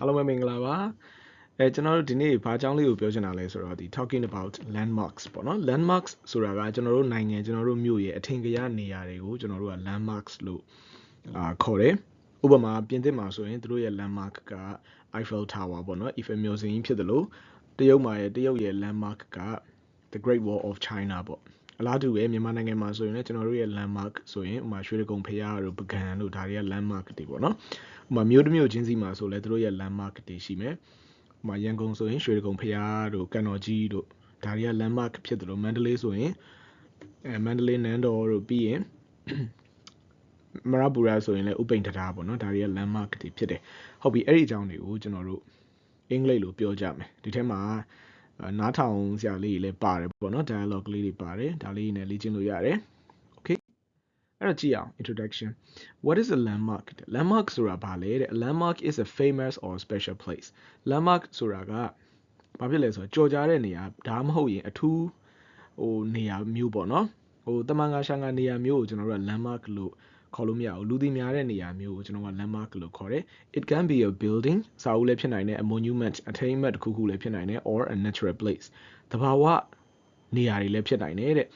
အားလုံးပဲမင်္ဂလာပါအဲကျွန်တော်တို့ဒီနေ့ဘာအကြောင်းလေးကိုပြောချင်တာလဲဆိုတော့ဒီ talking about landmarks ပေါ့နော် landmarks ဆိုတာကကျွန်တော်တို့နိုင်ငံကျွန်တော်တို့မြို့ရဲ့အထင်ကရနေရာတွေကိုကျွန်တော်တို့က landmarks လို့အာခေါ်တယ်ဥပမာပြင်သစ်မှာဆိုရင်သူတို့ရဲ့ landmark က Eiffel Tower ပေါ့နော် Eiffel မြို့စဉ်ကြီးဖြစ်တယ်လို့တရုတ်မှာရဲ့တရုတ်ရဲ့ landmark က the Great Wall of China ပေါ့အလားတူပဲမြန်မာနိုင်ငံမှာဆိုရင်လည်းကျွန်တော်တို့ရဲ့ landmark ဆိုရင်ဥပမာရွှေတကုံဖရားတို့ပကံတို့ဒါတွေက landmark တွေပေါ့နော် ဥပမာမြို့တစ်မြို့ချင်းစီမှာဆိုလည်းတို့ရဲ့ landmark တွေရှိမယ်ဥပမာရန်ကုန်ဆိုရင်ရွှေတကုံဖရားတို့ကန်တော်ကြီးတို့ဒါတွေက landmark ဖြစ်တယ်လို့မန္တလေးဆိုရင်အဲမန္တလေးနန်းတော်တို့ပြီးရင်မရပူရာဆိုရင်လည်းဥပိန်တရားပေါ့နော်ဒါတွေက landmark တွေဖြစ်တယ်ဟုတ်ပြီအဲ့ဒီအကြောင်းတွေကိုကျွန်တော်တို့အင်္ဂလိပ်လိုပြောကြမယ်ဒီထဲမှာနားထောင်စရာလေးတွေလည်းပါတယ်ပေါ့နော် dialogue လေးတွေပါတယ်ဒါလေးနဲ့လေ့ကျင့်လို့ရတယ် okay အဲ့တော့ကြည့်အောင် introduction what is a landmark landmark ဆိုတာဘာလဲတဲ့ a landmark is a famous or special place landmark ဆိုတာကဘာဖြစ်လဲဆိုတော့ကြော်ကြားတဲ့နေရာဒါမှမဟုတ်ရင်အထူးဟိုနေရာမျိုးပေါ့နော်ဟိုတမန်ငါရှာငါနေရာမျိုးကိုကျွန်တော်တို့က landmark လို့ခေါ်လို့မရဘူးလူသိများတဲ့နေရာမျိုးကိုကျွန်တော်က landmark လို့ခေါ်တယ် it can be a building စာအုပ်လည်းဖြစ်နိုင်တယ် a monument အထိမ်းအမှတ်တစ်ခုခုလည်းဖြစ်နိုင်တယ် or a natural place တဘာဝနေရာတွေလည်းဖြစ်နိုင်တယ်တဲ့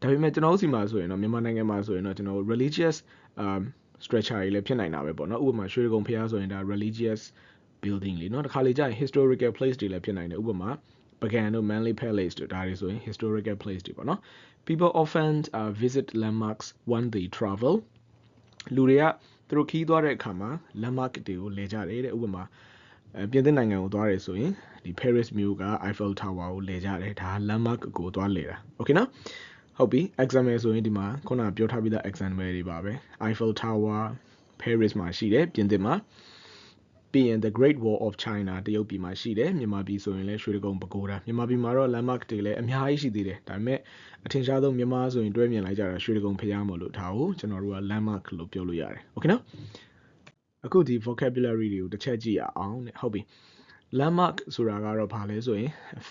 ဒါပေမဲ့ကျွန်တော်တို့စီမှာဆိုရင်တော့မြန်မာနိုင်ငံမှာဆိုရင်တော့ကျွန်တော် religious um structure တွေလည်းဖြစ်နိုင်တာပဲပေါ့နော်ဥပမာရွှေကုံဖျားဆိုရင်ဒါ religious building လေနော်တခါလေကြာရင် historical place တွေလည်းဖြစ်နိုင်တယ်ဥပမာပကံတို့ Manly Palace တို့ဒါတွေဆိုရင် historical place တွေပေါ့နော် people often uh, visit landmarks when they travel လူတွေကသူတို့ခီးသွားတဲ့အခါမှာ landmark တွေကိုလဲကြတယ်တဲ့ဥပမာအဲပြင်သစ်နိုင်ငံကိုသွားတယ်ဆိုရင်ဒီ Paris မြို့က Eiffel Tower ကိုလဲကြတယ်ဒါ landmark ကိုသွားလဲတာ okay နော် ဟုတ်ပြီ example ဆိုရင်ဒီမှာခုနပြောထားပြီးသား example တွေပါပဲ Eiffel Tower Paris မှာရှိတယ်ပြင်သစ်မှာပြီးရင် the Great Wall of China တရုတ်ပြည်မှာရှိတယ်မြန်မာပြည်ဆိုရင်လည်းရွှေတကုံပကိုးတာမြန်မာပြည်မှာတော့ landmark တွေလည်းအများကြီးရှိသေးတယ်ဒါပေမဲ့အထင်ရှားဆုံးမြန်မာဆိုရင်တွဲမြင်လိုက်ကြတာရွှေတကုံဖျားမို့လို့ဒါကိုကျွန်တော်တို့က landmark လို့ပြောလို့ရတယ် okay နော်အခုဒီ vocabulary တွေကိုတစ်ချက်ကြည့်ရအောင်တဲ့ဟုတ်ပြီ landmark ဆိုတာကတော့ဘာလဲဆိုရင်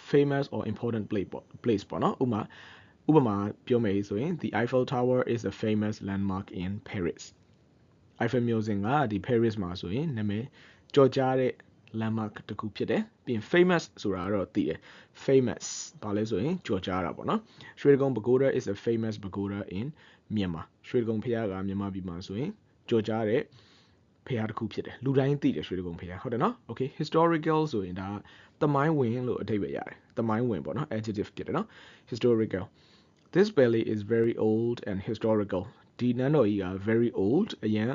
famous or important place ပေါ့ place ပေါ့နော်ဥပမာ ဥပမာပြောမယ်ဆိုရင် the Eiffel Tower is a famous landmark in Paris Eiffel မြို့စဉ်ကဒီ Paris မှာဆိုရင်နာမည်ကြော်ကြားတဲ့ landmark တစ်ခုဖြစ်တယ်ပြီးရင် famous ဆိုတာတော့သိတယ် famous ဘာလဲဆိုရင်ကြော်ကြားတာပေါ့နော်ရွှေကုံ pagoda is a famous pagoda in Myanmar ရွှေကုံဖျားကမြန်မာပြည်မှာဆိုရင်ကြော်ကြားတဲ့ဖျားတစ်ခုဖြစ်တယ်လူတိုင်းသိတယ်ရွှေကုံဖျားဟုတ်တယ်နော် okay historical ဆိုရင်ဒါသမိုင်းဝင်လို့အဓိပ္ပာယ်ရတယ်သမိုင်းဝင်ပေါ့နော် adjective ဖြစ်တယ်နော် historical this valley is very old and historical ဒီနန်းတော်ကြီးက very old အရင်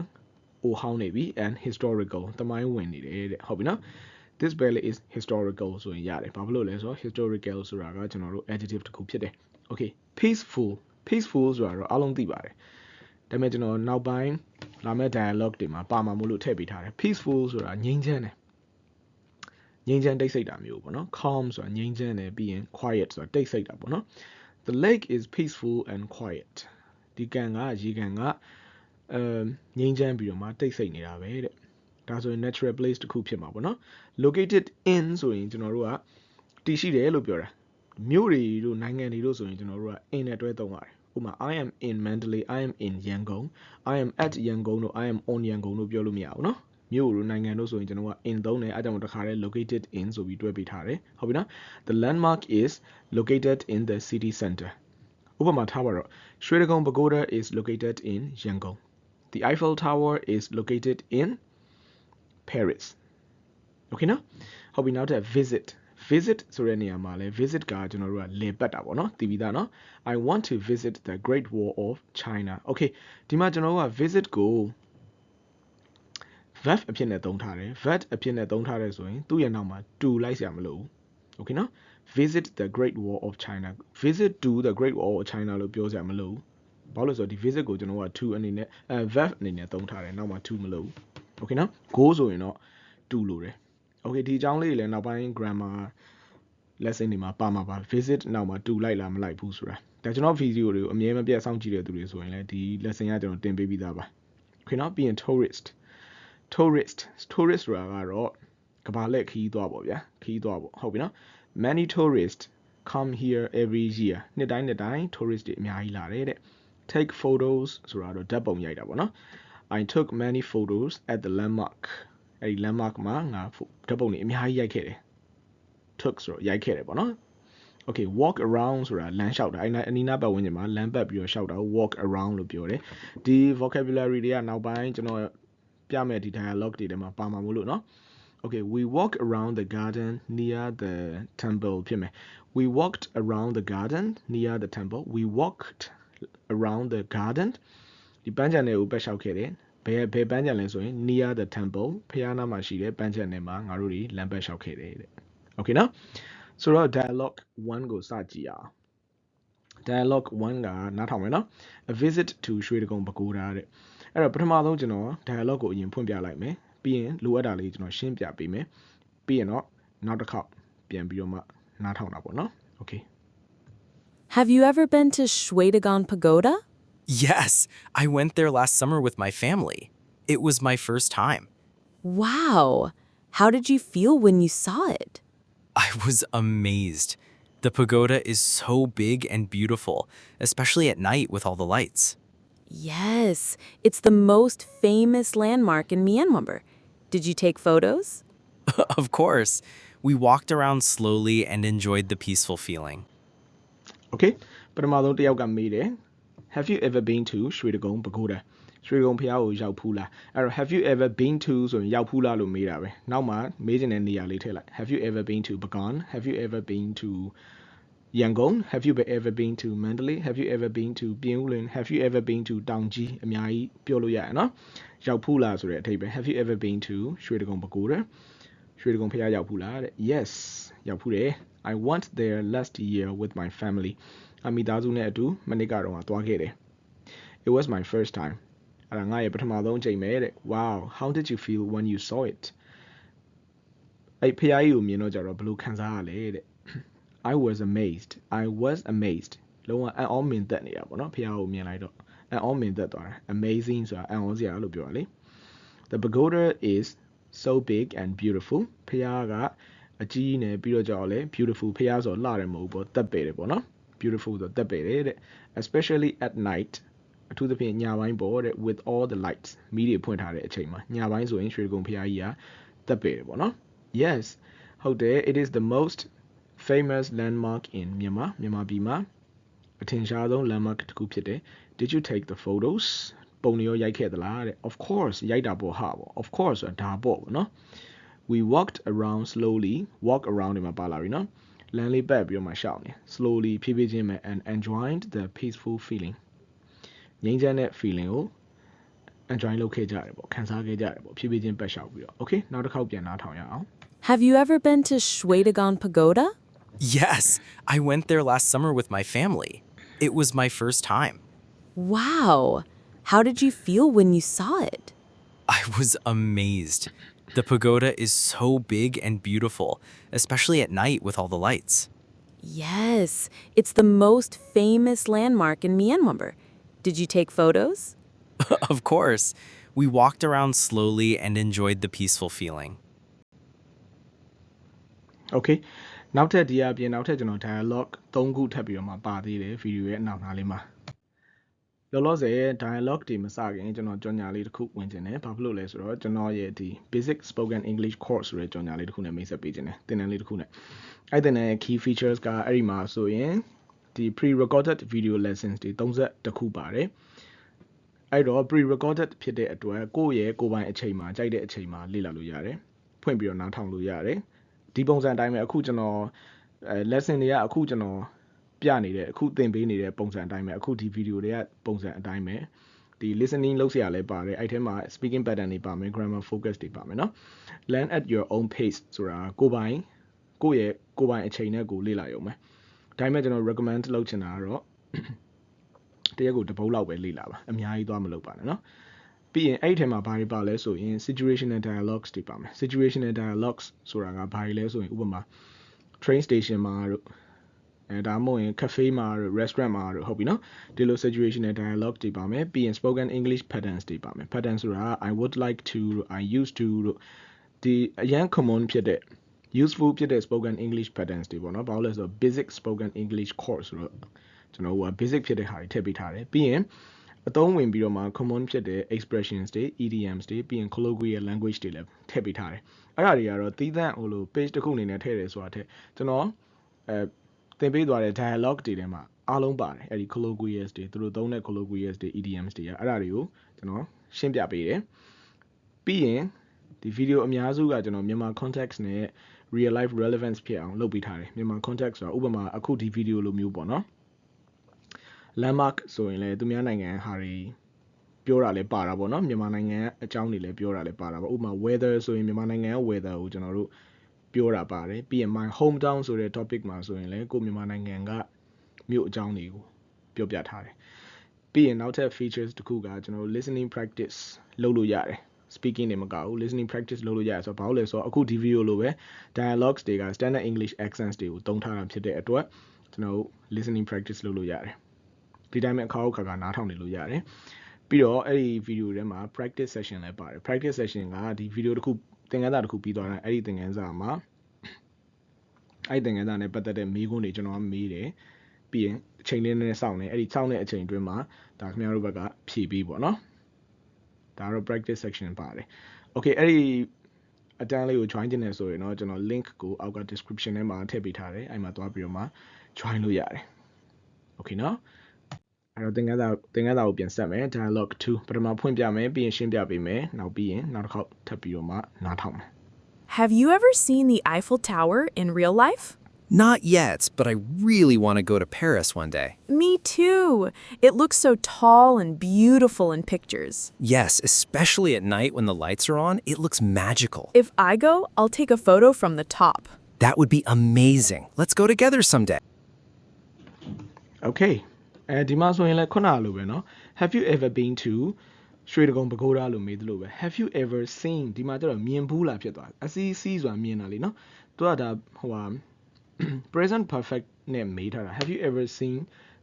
အိုဟောင်းနေပြီ and historical သမိုင်းဝင်နေတယ်တဲ့ဟုတ်ပြီနော် this valley is historical ဆိုရင်ရတယ်ဘာဖြစ်လို့လဲဆိုတော့ historical ဆိုတာကကျွန်တော်တို့ adjective တစ်ခုဖြစ်တယ် okay peaceful peaceful ဆိုတာတော့အားလုံးသိပါတယ်ဒါပေမဲ့ကျွန်တော်နောက်ပိုင်းလာမယ့် dialogue တွေမှာပါမှာမို့လို့ထည့်ပေးထားတယ် peaceful ဆိုတာငြိမ်းချမ်းတယ်ငြိမ်းချမ်းတိတ်ဆိတ်တာမျိုးပေါ့နော် calm ဆိုတာငြိမ်းချမ်းတယ်ပြီးရင် quiet ဆိုတာတိတ်ဆိတ်တာပေါ့နော် the lake is peaceful and quiet ဒီကန်ကရေကန်ကအဲငြိမ်းချမ်းပြီးတော့မှတိတ်ဆိတ်နေတာပဲတဲ့ဒါဆိုရင် natural place တစ်ခုဖြစ်မှာပေါ့နော် located in ဆိုရင်ကျွန်တော်တို့ကတည်ရှိတယ်လို့ပြောတာမြို့တွေတို့နိုင်ငံတွေတို့ဆိုရင်ကျွန်တော်တို့က in နဲ့တွဲသုံးရတယ်ဥပမာ I am in Mandalay I am in Yangon I am at Yangon တို့ I am on Yangon တို့ပြောလို့မရဘူးเนาะ မြို့တို့နိုင်ငံတို့ဆိုရင်ကျွန်တော်က in သုံးတယ်အဲကြောင့်တခါတည်း located in ဆိုပြီးတွဲပေးထားတယ်ဟုတ်ပြီနော် the landmark is located in the city center ဥပမာထားပါတော့ရွှေတကုံ pagoda is located in Yangon the Eiffel Tower is located in Paris okay နော်ဟုတ်ပြီနောက်ထပ် visit visit ဆိုတဲ့နေရာမှာလဲ visit ကကျွန်တော်တို့ကလေပတ်တာပေါ့နော်သိပြီးသားနော် I want to visit the Great Wall of China okay ဒီမှာကျွန်တော်တို့က visit ကို verb အဖြစ်နဲ့သုံးထားတယ် verb အဖြစ်နဲ့သုံးထားတယ်ဆိုရင်သူ့ရဲ့နောက်မှာ to လိုက်စရာမလိုဘူး okay နော် visit the Great Wall of China visit to the Great Wall of China လို့ပြောစရာမလိုဘူးဘာလို့ဆိုတော့ဒီ visit ကိုကျွန်တော်က to အနေနဲ့အဲ verb အနေနဲ့သုံးထားတယ်နောက်မှာ to မလိုဘူး okay နော် go ဆိုရင်တော့ to လိုတယ် okay ဒီအကြောင်းလေးတွေလည်းနောက်ပိုင်း grammar lesson တွေမှာပါမှာပါ visit နောက်မှာ to လိုက်လားမလိုက်ဘူးဆိုတာဒါကျွန်တော်ဗီဒီယိုတွေကိုအမြဲမပြတ်စောင့်ကြည့်တဲ့သူတွေဆိုရင်လည်းဒီ lesson ကကျွန်တော်တင်ပေးပြီးသားပါ okay နော်ပြီးရင် tourist tourist tourist ဆိုတာကတော့ကမ္ဘာလက်ခီးသွားပေါ့ဗျာခီးသွားပေါ့ဟုတ်ပြီနော် many tourists come here every year နှစ်တိုင်းနှစ်တိုင်း tourist တွေအများကြီးလာတယ်တဲ့ take photos ဆိုတာတော့ဓာတ်ပုံရိုက်တာပေါ့နော် I took many photos at the landmark အဲ့ဒီ landmark မှာငါဓာတ်ပုံတွေအများကြီးရိုက်ခဲ့တယ် took ဆိုတော့ရိုက်ခဲ့တယ်ပေါ့နော် okay walk around ဆိုတာလမ်းလျှောက်တာအဲ့အနီးနားပတ်ဝန်းကျင်မှာလမ်းပတ်ပြီးတော့လျှောက်တာ walk around လို့ပြောတယ်ဒီ vocabulary တွေကနောက်ပိုင်းကျွန်တော် ပြမယ်ဒီ dialogue တွေထဲမှာပါမှာမို့လို့เนาะ okay we walk around the garden near the temple ဖြစ်မယ် we walked around the garden near the temple we walked around the garden ဒီပန်းခြံတွေကိုပတ်လျှောက်ခဲ့တယ်ဘယ်ဘယ်ပန်းခြံလဲဆိုရင် near the temple ဖျားနားမှာရှိတဲ့ပန်းခြံထဲမှာငါတို့တွေလမ်းပတ်လျှောက်ခဲ့တယ်တဲ့ okay နော်ဆိုတော့ dialogue 1ကိုစကြည့်အောင် dialogue 1ကနားထောင်မယ်နော် a visit to ရွှေတကုံပကူတာတဲ့ အဲ့တော့ပထမဆုံးကျွန်တော် dialogue ကိုအရင်ဖွင့်ပြလိုက်မယ်ပြီးရင်လိုအပ်တာလေးကျွန်တော်ရှင်းပြပေးမယ်ပြီးရင်တော့နောက်တစ်ခေါက်ပြန်ပြီးတော့မှနားထောင်တာပေါ့နော် okay Have you ever been to Shwedagon Pagoda? Yes, I went there last summer with my family. It was my first time. Wow! How did you feel when you saw it? I was amazed. The pagoda is so big and beautiful, especially at night with all the lights. Yes, it's the most famous landmark in Myanmar. Did you take photos? of course, we walked around slowly and enjoyed the peaceful feeling. okay ပထမဆုံးတစ်ယောက်ကမေးတယ် have you ever been to ရွှေတကုံပကူတာရွှေတကုံဖျားကိုရောက်ဖူးလားအဲ့တော့ have you ever been to ဆိုရင်ရောက်ဖူးလားလို့မေးတာပဲနောက်မှမေးချင်တဲ့နေရာလေးထည့်လိုက် have you ever been to Bagan have you ever been to Yangon have you ever been to Mandalay have you ever been to ပြင်ဦးလွင် have you ever been to တောင်ကြီးအများကြီးပြောလို့ရတယ်နော်ရောက်ဖူးလားဆိုတဲ့အထိပ္ပယ် have you ever been to ရွှေတကုံပကူတာရွှေတကုံဖျားရောက်ဖူးလားတဲ့ yes ရောက်ဖူးတယ် I went there last year with my family အမိသားစုနဲ့အတူမနစ်ကတော့သွားခဲ့တယ် It was my first time အဲ့ဒါငါရဲ့ပထမဆုံးအချိန်ပဲတဲ့ Wow how did you feel when you saw it အဲ့ဖျားကြီးကိုမြင်တော့ကြတော့ဘယ်လိုခံစားရလဲတဲ့ I was amazed I was amazed လုံးဝအံ့ဩမြင်သက်နေတာပေါ့နော်ဖျားကိုမြင်လိုက်တော့အံ့ဩမြင်သက်သွားတယ် amazing ဆိုတာအံ့ဩစရာလို့ပြောတာလေ The pagoda is so big and beautiful ဖျားကအကြီးနဲ့ပြီးတော့ကြောက်လဲ beautiful ဖျားဆိုလှတယ်မဟုတ်ဘူးပေါ့တက်ပေတယ်ပေါ့နော် beautiful ဆိုတက်ပေတယ်တဲ့ especially at night အထူးသဖြင့်ညပိုင်းပေါ့တဲ့ with all the lights မီးတွေဖွင့်ထားတဲ့အချိန်မှာညပိုင်းဆိုရင်ရွှေကုံဖျားကြီးကတက်ပေတယ်ပေါ့နော် yes ဟုတ်တယ် it is the most famous landmark in Myanmar မြန်မာပြည်မှာအထင်ရှားဆုံး landmark တစ်ခုဖြစ်တယ် did you take the photos ပုံတွေရောရိုက်ခဲ့သလားတဲ့ of course ရိုက်တာပေါ့ဟာပေါ့ of course ဆိုတာဒါပေါ့ပေါ့နော် we walked around slowly walk around ဒီမှာပါလာပြီနော်လမ်းလေးပတ်ပြီးတော့မှရှောက်နေ slowly ဖြည်းဖြည်းချင်းပဲ and enjoyed the peaceful feeling ငြိမ်းချမ်းတဲ့ feeling ကို enjoy လုပ်ခဲ့ကြတယ်ပေါ့ခံစားခဲ့ကြတယ်ပေါ့ဖြည်းဖြည်းချင်းပတ်လျှောက်ပြီးတော့ okay နောက်တစ်ခေါက်ပြန်နားထောင်ရအောင် Have you ever been to Shwedagon Pagoda? Yes, I went there last summer with my family. It was my first time. Wow! How did you feel when you saw it? I was amazed. The pagoda is so big and beautiful, especially at night with all the lights. Yes, it's the most famous landmark in Myanmar. Did you take photos? of course, we walked around slowly and enjoyed the peaceful feeling. okay နောက်ထပ်ဒီအပြင်နောက်ထပ်ကျွန်တော် dialogue ၃ခုထပ်ပြီးတော့မှပါသေးတယ်ဗီဒီယိုရဲ့အနောက်နားလေးမှာလောလောဆယ် dialogue တွေမစခင်ကျွန်တော်ကြော်ညာလေးတစ်ခုဝင်ခြင်းတယ်ဘာဖြစ်လို့လဲဆိုတော့ကျွန်တော်ရဲ့ဒီ basic spoken english course ဆိုတဲ့ကြော်ညာလေးတစ်ခုနဲ့မိတ်ဆက်ပေးခြင်းတယ်သင်တန်းလေးတစ်ခုနဲ့အဲ့တဲ့နဲ့ key features ကအဲ့ဒီမှာဆိုရင်ဒီ pre recorded video lessons တွေ30ခုပါတယ်အဲ့တော့ pre recorded ဖြစ်တဲ့အတွက်ကိုယ့်ရဲ့ကိုယ်ပိုင်အချိန်မှာကြိုက်တဲ့အချိန်မှာလေ့လာလို့ရတယ်ဖွင့်ပြီးတော့နားထောင်လို့ရတယ် ဒီပုံစံအတိုင်းပဲအခုကျွန်တော်အဲ lesson တွေကအခုကျွန်တော်ပြနေတဲ့အခုသင်ပေးနေတဲ့ပုံစံအတိုင်းပဲအခုဒီ video တွေကပုံစံအတိုင်းပဲဒီ listening လုပ်စရာလည်းပါတယ်အဲ့ထဲမှာ speaking pattern တွေပါမယ် grammar focus တွေပါမယ်เนาะ learn at your own pace ဆိုတာကိုယ်ပိုင်ကိုယ့်ရဲ့ကိုယ်ပိုင်အချိန်နဲ့ကိုလေ့လာရုံပဲဒါပေမဲ့ကျွန်တော် recommend လုပ်ချင်တာကတော့တရက်ကိုတစ်ပုတ်လောက်ပဲလေ့လာပါအများကြီးသွားမလုပ်ပါနဲ့เนาะ ပြီးရင်အဲ့ဒီထဲမှာဘာတွေပါလဲဆိုရင် situational dialogues တွေပါမယ် situational dialogues ဆိုတာကဘာတွေလဲဆိုရင်ဥပမာ train station မှာတို့အဲဒါမှမဟုတ်ရင် cafe မှာတို့ restaurant မှာတို့ဟုတ်ပြီနော်ဒီလို situational dialogue တွေပါမယ်ပြီးရင် spoken english patterns တွေပါမယ် pattern ဆိုတာ i would like to တို့ i used to တို့ဒီအရန် common ဖြစ်တဲ့ useful ဖြစ်တဲ့ spoken english patterns တွေပေါ့နော်ဘာလို့လဲဆိုတော့ basic spoken english course ဆိုတော့ကျွန်တော်က basic ဖြစ်တဲ့ဟာတွေထည့်ပေးထားတယ်ပြီးရင် အသုံးဝင်ပြီးတော့မှ common ဖြစ်တဲ့ expressions တွေ idioms တွေပြီးရင် colloquial language တွေလည်းထည့်ပေးထားတယ်အဲ့ဒါတွေကတော့သီးသန့်ဟိုလို page တစ်ခုအနေနဲ့ထည့်တယ်ဆိုတာထက်ကျွန်တော်အဲသင်ပေးသွားတဲ့ dialogue တွေထဲမှာအားလုံးပါတယ်အဲ့ဒီ colloquials တွေသူတို့သုံးတဲ့ colloquials တွေ idioms တွေကအဲ့ဒါတွေကိုကျွန်တော်ရှင်းပြပေးတယ်ပြီးရင်ဒီ video အများစုကကျွန်တော်မြန်မာ context နဲ့ real life relevance ဖြစ်အောင်လုပ်ပေးထားတယ်မြန်မာ context ဆိုတာဥပမာအခုဒီ video လိုမျိုးပေါ့နော် landmark ဆိုရင်လည်းသူများနိုင်ငံဟာတွေပြောတာလည်းပါတာပေါ့နော်မြန်မာနိုင်ငံအကြောင်းတွေလည်းပြောတာလည်းပါတာပေါ့ဥပမာ weather ဆိုရင်မြန်မာနိုင်ငံရဲ့ weather ကိုကျွန်တော်တို့ပြောတာပါတယ်ပြီးရင် my hometown ဆိုတဲ့ topic မှာဆိုရင်လည်းကိုမြန်မာနိုင်ငံကမြို့အကြောင်းတွေကိုပြောပြထားတယ်ပြီးရင်နောက်ထပ် features တစ်ခုကကျွန်တော်တို့ listening practice လုပ်လို့ရတယ် speaking တွေမကဘူး listening practice လုပ်လို့ရတယ်ဆိုတော့ဘာလို့လဲဆိုတော့အခုဒီ video လိုပဲ dialogues တွေက standard english accents တွေကိုသုံးထားတာဖြစ်တဲ့အတွက်ကျွန်တော်တို့ listening practice လုပ်လို့ရတယ် ဒီတိုင်းပဲအခါအခါကနားထောင်နေလို့ရတယ်ပြီးတော့အဲ့ဒီ video ထဲမှာ practice session လည်းပါတယ် practice session ကဒီ video တစ်ခုသင်ခန်းစာတစ်ခုပြီးသွားတယ်အဲ့ဒီသင်ခန်းစာမှာအဲ့ဒီသင်ခန်းစာနဲ့ပတ်သက်တဲ့မေးခွန်းတွေကျွန်တော်ကမေးတယ်ပြီးရင်အချိန်လေးနဲ့စောင့်နေအဲ့ဒီစောင့်တဲ့အချိန်အတွင်းမှာဒါခင်ဗျားတို့ဘက်ကဖြည့်ပြီးပေါ့နော်ဒါတော့ practice section ပါတယ် okay အဲ့ဒီအတန်းလေးကို join ကျင်နေဆိုရင်တော့ကျွန်တော် link ကိုအောက်က description ထဲမှာထည့်ပေးထားတယ်အဲ့မှာသွားပြီးတော့မှ join လို့ရတယ် okay နော် အဲ့တော့သင်ခန်းစာသင်ခန်းစာကိုပြန်ဆက်မယ် dialogue 2ပထမဖွင့်ပြမယ်ပြီးရင်ရှင်းပြပေးမယ်နောက်ပြီးရင်နောက်တစ်ခေါက်ထပ်ပြီးတော့မှနားထောင်မယ် Have you ever seen the Eiffel Tower in real life? Not yet, but I really want to go to Paris one day. Me too. It looks so tall and beautiful in pictures. Yes, especially at night when the lights are on, it looks magical. If I go, I'll take a photo from the top. That would be amazing. Let's go together someday. okay အဲဒီမှာဆိုရင်လည်းခုနလိုပဲเนาะ have you ever been to ရွှေတကုံပကိုးရာလို့မေးသလိုပဲ have you ever seen ဒီမှာကျတော့မြင်ဘူးလားဖြစ်သွားတယ်အစီအစီဆိုတာမြင်တာလေเนาะသူကဒါဟိုဟာ present perfect နဲ့မေးထားတာ have you ever seen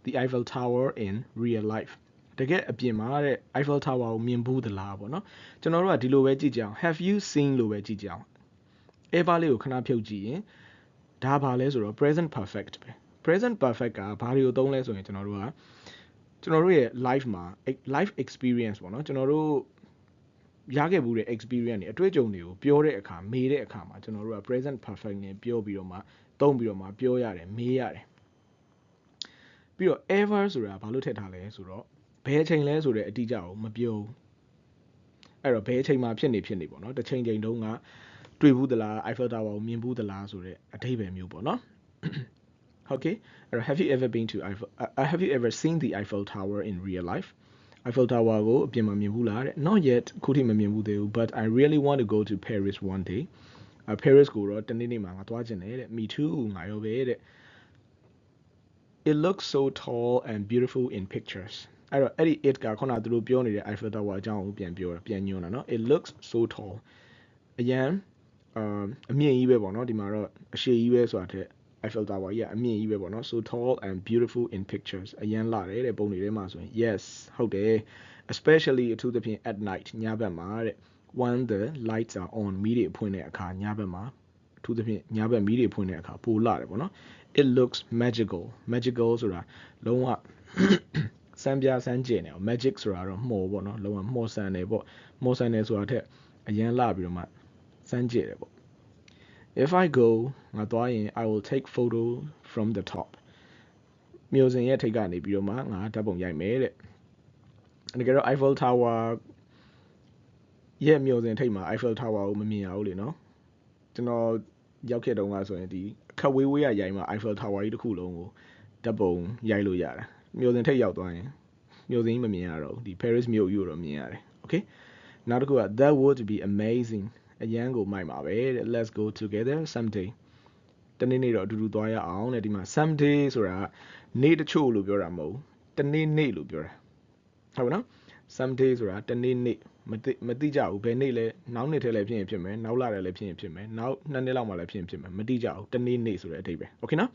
the Eiffel Tower in real life တကယ်အပြင်မှာတဲ့ Eiffel Tower ကိုမြင်ဘူးသလားပေါ့နော်ကျွန်တော်တို့ကဒီလိုပဲကြည့်ကြအောင် have you seen လို့ပဲကြည့်ကြအောင် ever လေးကိုခဏဖြုတ်ကြည့်ရင်ဒါဘာလဲဆိုတော့ present perfect ပဲ present perfect ကဘာတွေကိုသုံးလဲဆိုရင်ကျွန်တော်တို့ကကျွန်တော်တို့ရဲ့ life မှာ life experience ပေါ့နော်ကျွန်တော်တို့ရခဲ့ဘူးတဲ့ experience တွေအတွေ့အကြုံတွေကိုပြောတဲ့အခါမေးတဲ့အခါမှာကျွန်တော်တို့က present perfect နဲ့ပြောပြီးတော့မှသုံးပြီးတော့မှပြောရတယ်မေးရတယ်ပြီးတော့ ever ဆိုတာဘာလို့ထည့်ထားလဲဆိုတော့ဘယ်အချိန်လဲဆိုတဲ့အတိအကျကိုမပြောဘူးအဲ့တော့ဘယ်အချိန်မှာဖြစ်နေဖြစ်နေပေါ့နော်တစ်ချိန်ချိန်တုန်းကတွေ့ဘူးသလား Eiffel Tower ကိုမြင်ဘူးသလားဆိုတဲ့အဓိပ္ပာယ်မျိုးပေါ့နော် okay have you ever been to Eiffel uh, have you ever seen the Eiffel Tower in real life Eiffel Tower ကိုအပြင်မှာမြင်ဘူးလားတဲ့ not yet ခုထိမမြင်ဘူးသေးဘူး but i really want to go to paris one day အ paris ကိုတော့တနေ့နေ့မှာငါသွားချင်တယ်တဲ့ me too ငါရောပဲတဲ့ it looks so tall and beautiful in pictures အဲ့တော့အဲ့ဒီ it ကခုနကသူတို့ပြောနေတဲ့ Eiffel Tower အကြောင်းကိုပြန်ပြောတာပြန်ညွှန်းတာနော် it looks so tall အရန်အမြင့်ကြီးပဲပေါ့နော်ဒီမှာတော့အရှည်ကြီးပဲဆိုတာထက် Eiffel Tower ကြီးကအမြင့်ကြီးပဲပေါ့နော် so tall and beautiful in pictures အရန်လာတယ်တဲ့ပုံတွေထဲမှာဆိုရင် yes ဟုတ်တယ် especially အထူးသဖြင့် at night ညဘက်မှာတဲ့ when the lights are on မီးတွေဖွင့်တဲ့အခါညဘက်မှာအထူးသဖြင့်ညဘက်မီးတွေဖွင့်တဲ့အခါပိုလာတယ်ပေါ့နော် it looks magical magical ဆိုတာလုံးဝစမ်းပြစမ်းကျင်တယ် magic ဆိုတာတော့မှော်ပေါ့နော်လုံးဝမှော်ဆန်တယ်ပေါ့မှော်ဆန်တယ်ဆိုတာထက်အရန်လာပြီးတော့မှစမ်းကျင်တယ်ပေါ့ if i go ငါသွားရင် i will take photo from the top မျိုးစင်ရဲ့ထိပ်ကနေပြီးတော့မှငါဓာတ်ပုံရိုက်မယ်တဲ့တကယ်တော့ Eiffel Tower ရဲ့မျိုးစင်ထိပ်မှာ Eiffel Tower ကိုမမြင်ရဘူးလေနော်ကျွန်တော်ရောက်ခဲ့တုန်းကဆိုရင်ဒီအခက်ဝေးဝေးရရိုက်မှာ Eiffel Tower ကြီးတစ်ခုလုံးကိုဓာတ်ပုံရိုက်လို့ရတာမျိုးစင်ထိပ်ရောက်သွားရင်မျိုးစင်ကြီးမမြင်ရတော့ဘူးဒီ Paris မြို့ကြီးကိုတော့မြင်ရတယ် okay နောက်တစ်ခုက that would be amazing အရန်ကိုမိုက်ပါပဲတဲ့ let's go together someday တနေ့နေ့တော့အတူတူသွားရအောင်တဲ့ဒီမှာ someday ဆိုတာကနေ့တချို့လို့ပြောတာမဟုတ်ဘူးတနေ့နေ့လို့ပြောတာဟုတ်ပါနော် someday ဆိုတာတနေ့နေ့မသိမသိကြဘူးဘယ်နေ့လဲနောက်နေ့ထဲလည်းဖြစ်ရင်ဖြစ်မယ်နောက်လာတယ်လည်းဖြစ်ရင်ဖြစ်မယ်နောက်နှစ်နှစ်လောက်မှလည်းဖြစ်ရင်ဖြစ်မယ်မသိကြဘူးတနေ့နေ့ဆိုတဲ့အဓိပ္ပာယ် okay နော်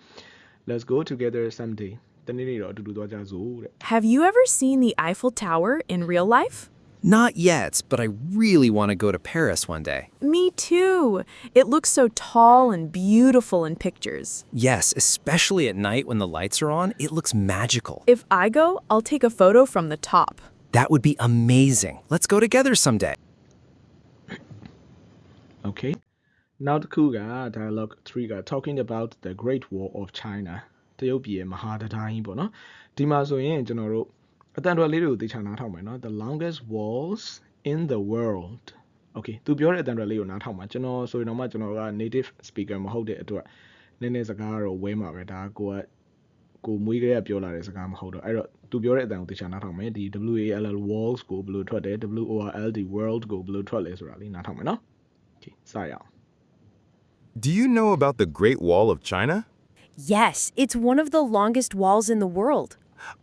let's go together someday တနေ့နေ့တော့အတူတူသွားကြစို့တဲ့ Have you ever seen the Eiffel Tower in real life? Not yet, but I really want to go to Paris one day. Me too. It looks so tall and beautiful in pictures. Yes, especially at night when the lights are on, it looks magical. If I go, I'll take a photo from the top. That would be amazing. Let's go together someday. Okay နောက်တစ်ခုက dialogue 3က talking about the Great Wall of China တရုတ်ပြည်ရဲ့မဟာတံတိုင်းကြီးပေါ့နော်ဒီမှာဆိုရင်ကျွန်တော်တို့ အတန်တော်လေးတွေကိုသိချာနားထောင်မယ်နော် the longest walls in the world okay သူပြောတဲ့အတန်တော်လေးကိုနားထောင်ပါကျွန်တော်ဆိုရင်တော့မှကျွန်တော်က native speaker မဟုတ်တဲ့အတွက်နည်းနည်းစကားကတော့ဝဲမှာပဲဒါကကိုကကိုမွေးကလေးကပြောလာတဲ့စကားမဟုတ်တော့အဲ့တော့သူပြောတဲ့အတန်ကိုသိချာနားထောင်မယ်ဒီ WALL walls ကိုဘယ်လိုထွက်တယ် WORLD world ကိုဘယ်လိုထွက်လဲဆိုတာလေးနားထောင်မယ်နော် okay စရအောင် Do you know about the Great Wall of China? Yes, it's one of the longest walls in the world.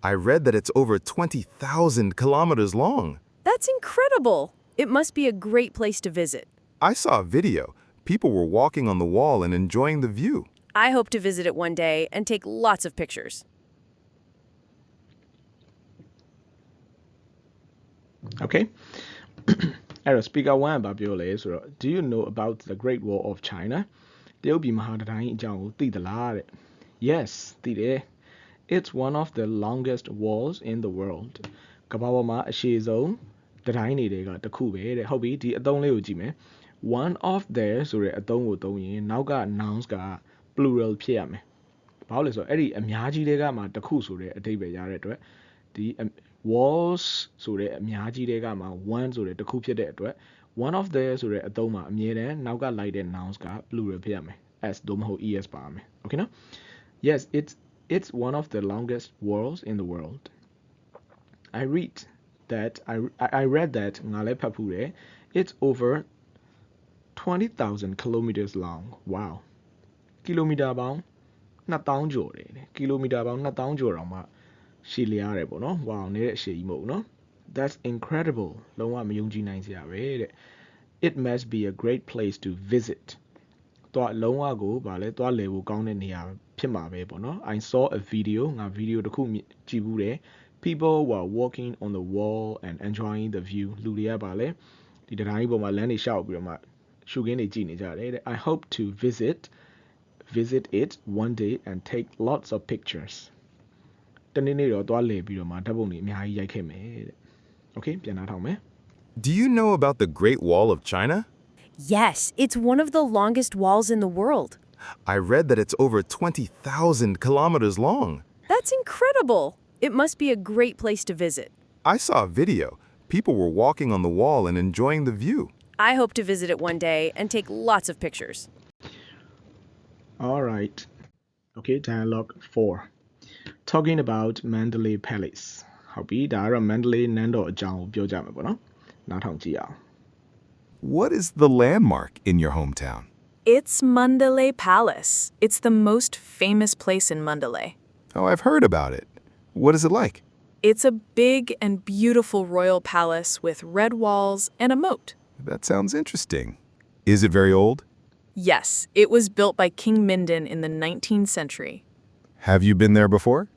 I read that it's over 20,000 kilometers long. That's incredible. It must be a great place to visit. I saw a video. People were walking on the wall and enjoying the view. I hope to visit it one day and take lots of pictures. Okay အဲ့တော့ speaker 1ကဘာပြောလဲဆိုတော့ do you know about the Great Wall of China တရုတ်ပြည်မဟာတံတိုင်းအကြောင်းကိုသိသလားတဲ့ Yes သိတယ် It's one of the longest walls in the world ကမ္ဘာပေါ်မှာအရှည်ဆုံးတံတိုင်းတွေကတစ်ခုပဲတဲ့ဟုတ်ပြီဒီအသုံးလေးကိုကြည့်မယ် one of there ဆိုတဲ့အသုံးကိုသုံးရင်နောက်က nouns က plural ဖြစ်ရမယ်ဘာလို့လဲဆိုတော့အဲ့ဒီအများကြီးတွေကမှတစ်ခုဆိုတဲ့အဓိပ္ပာယ်ရတဲ့အတွက်ဒီအ walls ဆိုတဲ့အများကြီးတွေကမှ1ဆိုတဲ့တစ်ခုဖြစ်တဲ့အတွက် one of there ဆိုတဲ့အသုံးမှာအမြဲတမ်းနောက်ကလိုက်တဲ့ nouns က plural ဖြစ်ရမယ် s သို့မဟုတ် es ပါရမယ် okay နော် yes it's it's one of the longest walls in the world i read that i i I read that ငါလည်းဖတ်ဖူးတယ် it's over 20,000 kilometers long wow ကီလိုမီတာပေါင်း2000ကျော်တယ်တဲ့ကီလိုမီတာပေါင်း2000ကျော်တော့မှရှည်လျားတယ်ပေါ့နော် wow နေတဲ့ရှည်ကြီးမဟုတ်ဘူးနော် that's incredible လုံးဝမယုံကြည်နိုင်စရာပဲတဲ့ it must be a great place to visit တော့လုံးဝကိုဗာလဲသွားလည်ဖို့ကောင်းတဲ့နေရာ ဖြစ်မှာပဲပေါ့နော် I saw a video ငါဗီဒီယိုတစ်ခုမြင်ကြည့်ဘူးတယ် people were walking on the wall and enjoying the view လူတွေကဗာလဲဒီတံတိုင်းပေါ်မှာလမ်းတွေရှောက်ပြီးတော့မှရှုခင်းတွေကြည့်နေကြတယ်တဲ့ I hope to visit visit it one day and take lots of pictures တနေ့နေ့တော့သွားလည်ပြီးတော့မှဓာတ်ပုံတွေအများကြီးရိုက်ခဲ့မယ်တဲ့ Okay ပြန်နှားထောင်မယ် Do you know about the Great Wall of China? Yes, it's one of the longest walls in the world. I read that it's over 20,000 kilometers long. That's incredible. It must be a great place to visit. I saw a video. People were walking on the wall and enjoying the view. I hope to visit it one day and take lots of pictures. All right. Okay, dialogue 4. Talking about Mandalay Palace. ဟုတ်ပြီဒါကတော့ Mandalay နန်းတော်အကြောင်းကိုပြောကြမှာပေါ့နော်။နားထောင်ကြည့်အောင် What is the landmark in your hometown? It's Mandalay Palace. It's the most famous place in Mandalay. Oh, I've heard about it. What is it like? It's a big and beautiful royal palace with red walls and a moat. That sounds interesting. Is it very old? Yes, it was built by King Mindon in the 19th century. Have you been there before?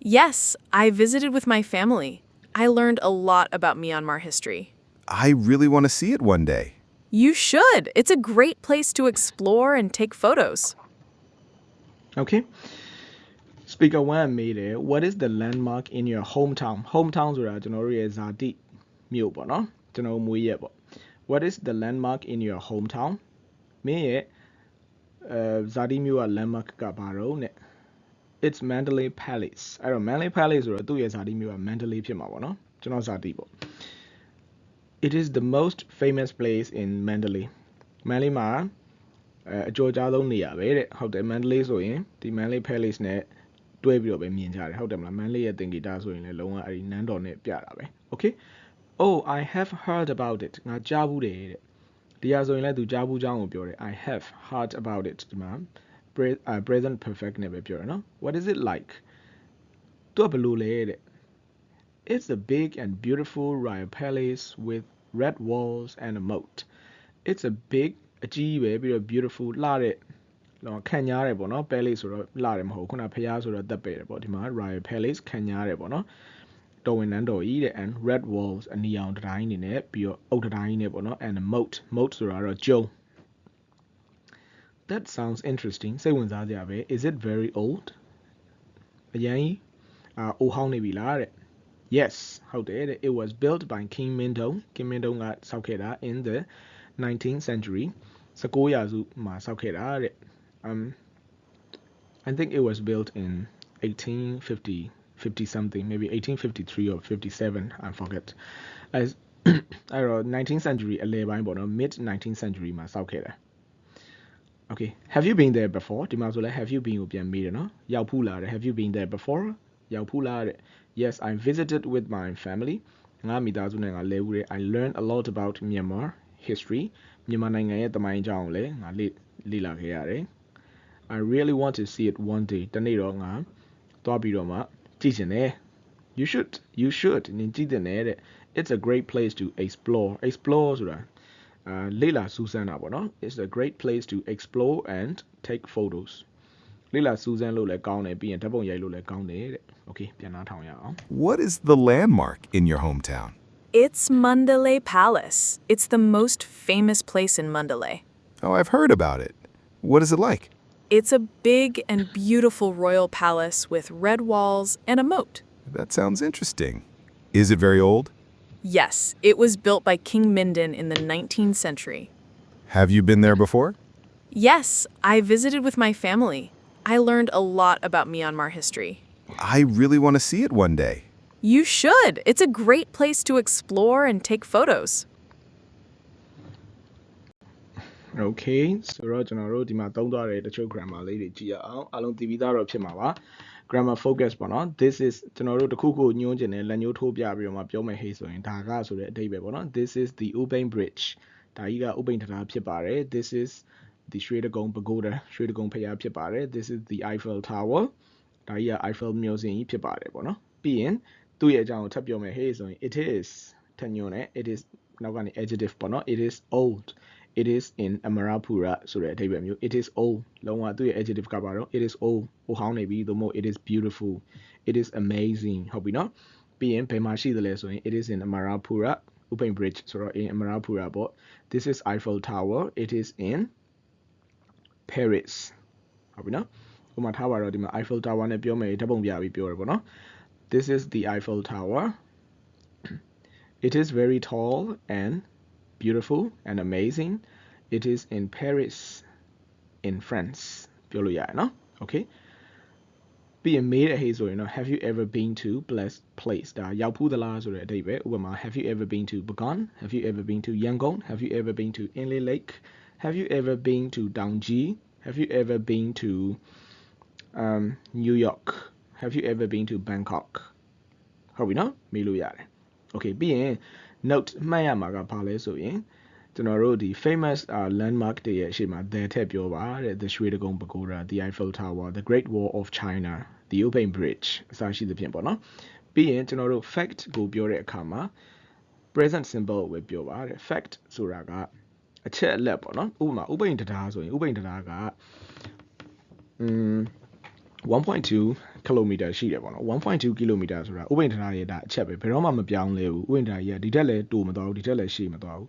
Yes, I visited with my family. I learned a lot about Myanmar history. I really want to see it one day. You should. It's a great place to explore and take photos. Okay Speaker 1မေးတယ် What is the landmark in your hometown hometown ဆိုတာကျွန်တော်တို့ရဲ့ဇာတိမြို့ပေါ့နော်ကျွန်တော်တို့မွေးရက်ပေါ့ What is the landmark in your hometown မင်းရဲ့အဲဇာတိမြို့က landmark ကဘာတော့နဲ့ It's Mandalay Palace အဲ့တော့ Mandalay Palace ဆိုတော့သူ့ရဲ့ဇာတိမြို့က Mandalay ဖြစ်မှာပေါ့နော်ကျွန်တော်ဇာတိပေါ့ It is the most famous place in Mandalay Mandalay မှာအဲအကျော်ကြားဆုံးနေရာပဲတဲ့ဟုတ်တယ် Mandalay ဆိုရင်ဒီ Mandalay Palace နဲ့တွဲပြီးတော့ပဲမြင်ကြတယ်ဟုတ်တယ်မလား Mandalay ရဲ့သင်္ကေတဆိုရင်လည်းလုံးဝအဲ့ဒီနန်းတော်နဲ့ပြတာပဲ Okay Oh I have heard about it ငါကြားဘူးတယ်တဲ့ဒီဟာဆိုရင်လည်းသူကြားဘူးကြောင်းကိုပြောတယ် I have heard about it ဒီမှာ pre- အာ present perfect နဲ့ပဲပြောတယ်နော် What is it like သူကဘယ်လိုလဲတဲ့ It's a big and beautiful royal palace with red walls and a moat. It's a big အကြီးပဲပြီးတော့ beautiful လှတဲ့တော့ခံညားတယ်ပေါ့နော် palace ဆိုတော့လှတယ်မဟုတ်ဘူးခုနဖျားဆိုတော့တက်ပဲတယ်ပေါ့ဒီမှာ royal palace ခံညားတယ်ပေါ့နော်တော်ဝင်နန်းတော်ကြီးတဲ့ and red walls အနီရောင်တံတိုင်းနေနဲ့ပြီးတော့အုတ်တံတိုင်းနေပေါ့နော် and a moat moat ဆိုတာတော့ကျုံ That sounds interesting စိတ်ဝင်စားစရာပဲ Is it very old အရင်အာအိုဟောင်းနေပြီလားတဲ့ yes ဟုတ်တယ်တဲ့ it was built by King Mindong King Mindong ကဆောက်ခဲ့တာ in the 19th century 19ရာစုမှာဆောက်ခဲ့တာတဲ့ um I think it was built in 1850 50 something maybe 1853 or 57 I forget as အဲ့တော့ 19th century အလယ်ပိုင်းပေါ့နော် mid 19th century မှာဆောက်ခဲ့တာ Okay have you been there before ဒီမှာဆိုလဲ have you been ကိုပြန်မေးတယ်နော်ရောက်ဖူးလားတဲ့ have you been there before ရောက်ဖူးလားတဲ့ Yes I visited with my family ငါမိသားစုနဲ့ငါလဲဦးတယ် I learned a lot about Myanmar history မြန်မာနိုင်ငံရဲ့တမိုင်းအကြောင်းကိုလည်းငါလေ့လေ့လာခဲ့ရတယ် I really want to see it one day တနေ့တော့ငါသွားပြီးတော့မှကြည့်ချင်တယ် You should you should နင်ကြည့်တင်တယ်တဲ့ It's a great place to explore explore ဆိုတာအာလေ့လာစူးစမ်းတာပေါ့နော် It's a great place to explore and take photos လေ့လာစူးစမ်းလို့လည်းကောင်းတယ်ပြီးရင်ဓာတ်ပုံရိုက်လို့လည်းကောင်းတယ်တဲ့ Okay ပြန်နှားထောင်ရအောင် What is the landmark in your hometown? It's Mandalay Palace. It's the most famous place in Mandalay. Oh, I've heard about it. What is it like? It's a big and beautiful royal palace with red walls and a moat. That sounds interesting. Is it very old? Yes, it was built by King Mindon in the 19th century. Have you been there before? Yes, I visited with my family. I learned a lot about Myanmar history. I really want to see it one day. You should. It's a great place to explore and take photos. Okay ဆိုတော့ကျွန်တော်တို့ဒီမှာသုံးသွားတဲ့တချို့ grammar လေးတွေကြည့်ရအောင်အားလုံးသိပြီးသားတော့ဖြစ်မှာပါ grammar focus ပေါ့နော် this is ကျွန်တော်တို့တစ်ခုခုညွှန်းကျင်တယ်လက်ညှိုးထိုးပြပြီးတော့မှပြောမယ်ဟေးဆိုရင်ဒါကဆိုတဲ့အဓိပ္ပာယ်ပေါ့နော် this is the Ubin Bridge ဒါကြီးကဥပိန်တံတားဖြစ်ပါတယ် this is the ရွှေတကုံ pagoda ရွှေတကုံဖျားဖြစ်ပါတယ် this is the Eiffel Tower ဒါကြီးက Eiffel မြို့စဉ်ကြီးဖြစ်ပါတယ်ပေါ့နော်ပြီးရင်သူ့ရဲ့အကြောင်းကိုထပ်ပြောမယ်ဟေးဆိုရင် it is ထပ်ညွှန်းတယ် it is နောက်ကနေ adjective ပေါ့နော် it is old it is in amarapura ဆိုတဲ့အဓိပ္ပာယ်မျိုး it is old လုံးဝသူ့ရဲ့ adjective ကပါတော့ it is old ဟိုဟောင်းနေပြီသို့မဟုတ် it is beautiful it is amazing ဟုတ်ပြီနော်ပြီးရင်ဘယ်မှာရှိသလဲဆိုရင် it is in amarapura Upin Bridge ဆိုတော့ in amarapura ပေါ့ this is Eiffel Tower it is in Paris ဟုတ်ပြီနော် ဟိုမှာထားပါတော့ဒီမှာ Eiffel Tower နဲ့ပြောမယ်ဓာတ်ပုံပြပြီးပြောရပေါ့နော် this is the Eiffel Tower it is very tall and beautiful and amazing. It is in Paris, in France. ပြောလို့ရတယ်နော် Okay ပြီးရင်မေးတဲ့ဟေးဆိုရင်တော့ have you ever been to blessed place ဒါရောက်ဖူးသလားဆိုတဲ့အဓိပ္ပာယ်ဥပမာ have you ever been to Bagan have you ever been to Yangon have you ever been to Inle Lake have you ever been to Dangji have you ever been to um New York have you ever been to Bangkok ဟုတ်ပြီနော်မေးလို့ရတယ် Okay ပြီးရင် note မှတ်ရမှာကဘာလဲဆိုရင်ကျွန်တော်တို့ဒီ famous uh, landmark တွေရဲ့အရှိမ the ထည့်ပြောပါတဲ့ the ရွှေတကုံပကိုရာ the Eiffel Tower the Great Wall of China the Uping Bridge အစရှိသဖြင့်ပေါ့နော်ပြီးရင်ကျွန်တော်တို့ fact ကိုပြောတဲ့အခါမှာ present simple ကိုပဲပြောပါတဲ့ fact ဆိုတာကအချက်အလက်ပေါ့နော်ဥပမာဥပိန်တရားဆိုရင်ဥပိန်တရားကอืม 1.2 kilometer ရှိတယ်ပေါ့နော်1.2 kilometer ဆိုတာဥပိန်တရားရဲ့ဒါအချက်ပဲဘယ်တော့မှမပြောင်းလဲဘူးဥပိန်တရားကြီးကဒီထက်လည်းတိုမသွားဘူးဒီထက်လည်းရှေ့မသွားဘူး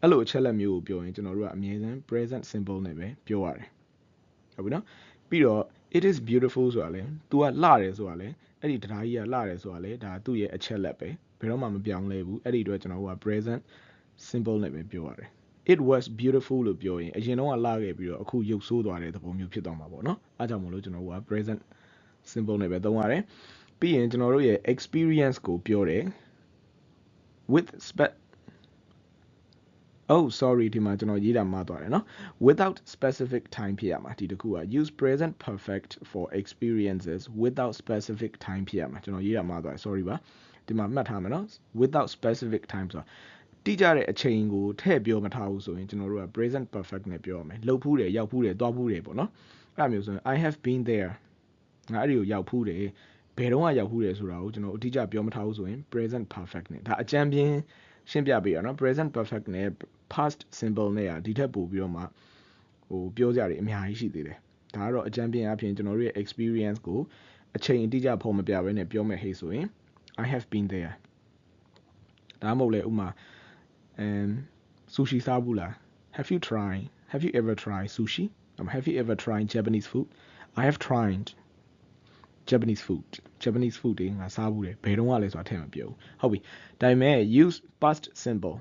အဲ့လိုအချက်လက်မျိုးကိုပြောရင်ကျွန်တော်တို့ကအမြဲတမ်း present simple နဲ့ပဲပြောရတယ်ဟုတ်ပြီနော်ပြီးတော့ it is beautiful ဆိုတာလဲ तू ကလှတယ်ဆိုတာလဲအဲ့ဒီတရားကြီးကလှတယ်ဆိုတာလဲဒါသူ့ရဲ့အချက်လက်ပဲဘယ်တော့မှမပြောင်းလဲဘူးအဲ့ဒီအတွက်ကျွန်တော်တို့က present simple နဲ့ပဲပြောရတယ် it was beautiful လို့ပြောရင်အရင်တော့ကလာခဲ့ပြီးတော့အခုရုပ်ဆိုးသွားတဲ့သဘောမျိုးဖြစ်သွားမှာပေါ့နော်?အားကြောင့်မလို့ကျွန်တော်က present simple နဲ့ပဲသုံးရတယ်ပြီးရင်ကျွန်တော်တို့ရဲ့ experience ကိုပြောတယ် with spec oh sorry ဒီမှာကျွန်တော်ရေးတာမှားသွားတယ်နော်? Without specific time ဖြစ်ရမှာဒီတစ်ခုက use present perfect for experiences without specific time ဖြစ်ရမှာကျွန်တော်ရေးတာမှားသွားတယ် sorry ပါဒီမှာမှတ်ထားမယ်နော်? Without specific time ဆိုတာ တိကျတဲ့အချိန်ကိုထည့်ပြောမထားဘူးဆိုရင်ကျွန်တော်တို့က present perfect နဲ့ပြောရမယ်လှုပ်ဖူးတယ်ရောက်ဖူးတယ်သွားဖူးတယ်ပေါ့နော်အဲ့လိုမျိုးဆိုရင် I have been there ငါအဲ့ဒီကိုရောက်ဖူးတယ်ဘယ်တော့မှရောက်ဖူးတယ်ဆိုတာကိုကျွန်တော်အတိအကျပြောမထားဘူးဆိုရင် present perfect နဲ့ဒါအကြံပြင်းရှင်းပြပေးရနော် present perfect နဲ့ past simple နဲ့อ่ะဒီထက်ပိုပြီးတော့မှဟိုပြောကြရတယ်အများကြီးရှိသေးတယ်ဒါကတော့အကြံပြင်းအပြင်ကျွန်တော်တို့ရဲ့ experience ကိုအချိန်အတိအကျဖော်မပြဘဲနဲ့ပြောမယ်ဟေ့ဆိုရင် I have been there ဒါမှမဟုတ်လေဥမာ um, sushi sabula. Have you tried? Have you ever tried sushi? Um, have you ever tried Japanese food? I have tried Japanese food. Japanese food တွေငါစားဘူးတယ်ဘယ်တော့မှလဲဆိုတာထင်မပြောဘူး。ဟုတ်ပြီ。ဒါပေမဲ့ use past simple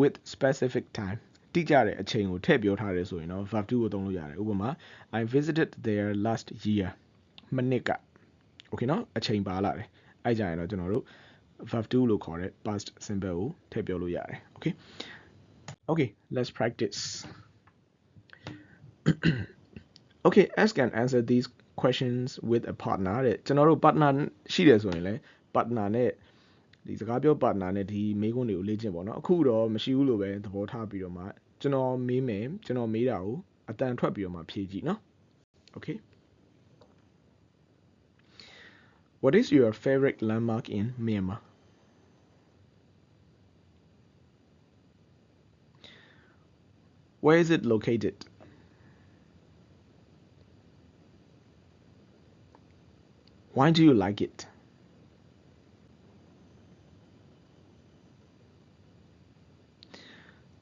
with specific time. တိကျတဲ့အချိန်ကိုထည့်ပြောထားတယ်ဆိုရင်တော့ I visited there last year. မနစ်က。Okay နော်？အချိန်ပါလာတယ်。အဲ့ကြရင်တော့ကျွန်တော်တို့ verb 2လို့ခေါ်တဲ့ past simple ကိုထည့်ပြောလို့ရတယ် okay okay let's practice okay ask and answer these questions with a partner တဲ့ကျွန်တော်တို့ partner ရှိတယ်ဆိုရင်လည်း partner နဲ့ဒီစကားပြော partner နဲ့ဒီမေးခွန်းတွေကိုလေ့ကျင့်ပေါ့နော်အခုတော့မရှိဘူးလို့ပဲသဘောထားပြီးတော့မှကျွန်တော်မေးမယ်ကျွန်တော်မေးတာကိုအတန်ထွက်ပြီးတော့မှဖြေကြည့်နော် okay What is your favorite landmark in Myanmar? Where is it located? Why do you like it?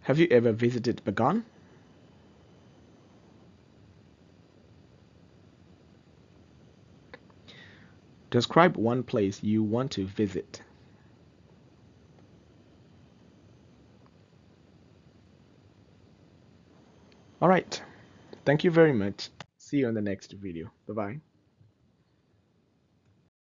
Have you ever visited Bagan? Describe one place you want to visit. Alright, thank you very much. See you in the next video. Bye bye.